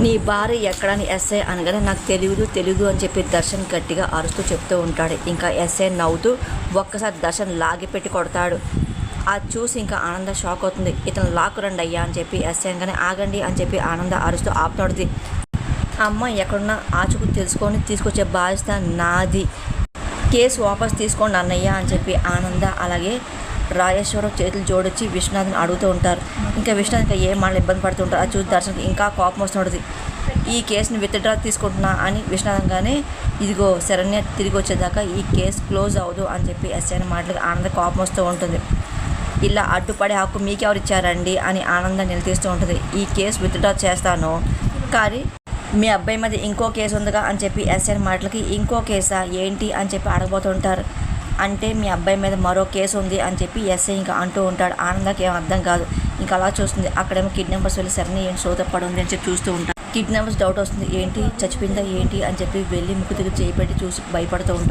నీ భార్య ఎక్కడని ఎస్ఐ అనగానే నాకు తెలియదు తెలియదు అని చెప్పి దర్శన్ గట్టిగా అరుస్తూ చెప్తూ ఉంటాడు. ఇంకా ఎస్ఐ నవ్వుతూ ఒక్కసారి దర్శన్ లాగి పెట్టి కొడతాడు. అది చూసి ఇంకా ఆనంద షాక్ అవుతుంది. ఇతను లాక్ రండి అయ్యా అని చెప్పి ఎస్ఐ అనగానే ఆగండి అని చెప్పి ఆనంద అరుస్తూ ఆపుతాడుది. అమ్మ ఎక్కడున్నా ఆచుకు తెలుసుకొని తీసుకొచ్చే బాధ్యత నాది. కేసు వాపస్ తీసుకోండి అన్నయ్య అని చెప్పి ఆనంద అలాగే రాజేశ్వరం చేతులు జోడించి విశ్వనాథ్ని అడుగుతూ ఉంటారు. ఇంకా విశ్వనాథ్ ఇంకా ఏం మాటలు ఇబ్బంది పడుతుంటారు అది చూసి దర్శనకి ఇంకా కోపం వస్తుంటుంది. ఈ కేసుని విత్డ్రా తీసుకుంటున్నా అని విశ్వనాథంగానే ఇదిగో శరణ్య తిరిగి వచ్చేదాకా ఈ కేసు క్లోజ్ అవ్వదు అని చెప్పి ఎస్ఐ మాటలకు ఆనంద కోపం వస్తూ ఉంటుంది. ఇలా అడ్డుపడే హక్కు మీకెవరు ఇచ్చారండి అని ఆనందం నిలదీస్తూ ఉంటుంది. ఈ కేసు విత్డ్రా చేస్తాను. కానీ మీ అబ్బాయి మీద ఇంకో కేసు ఉందిగా అని చెప్పి ఎస్ఐ మాటలకి ఇంకో కేసా? ఏంటి అని చెప్పి అడగబోతుంటారు. అంటే మీ అబ్బాయి మీద మరో కేసు ఉంది అని చెప్పి ఎస్ఐ ఇంకా అంటూ ఉంటాడు. ఆనందకి ఏం అర్థం కాదు. ఇంకా అలా చూస్తుంది. అక్కడేమో కిడ్నాపర్స్ వెళ్ళి సరని ఏంటి సోద ఉంది అని చెప్పి చూస్తూ ఉంటాడు. కిడ్నాపర్స్ డౌట్ వస్తుంది. ఏంటి? చచ్చిపోయిందా? ఏంటి? అని చెప్పి వెళ్ళి ముక్కు దగ్గర చేయి పెట్టి చూసి భయపడుతూ ఉంటారు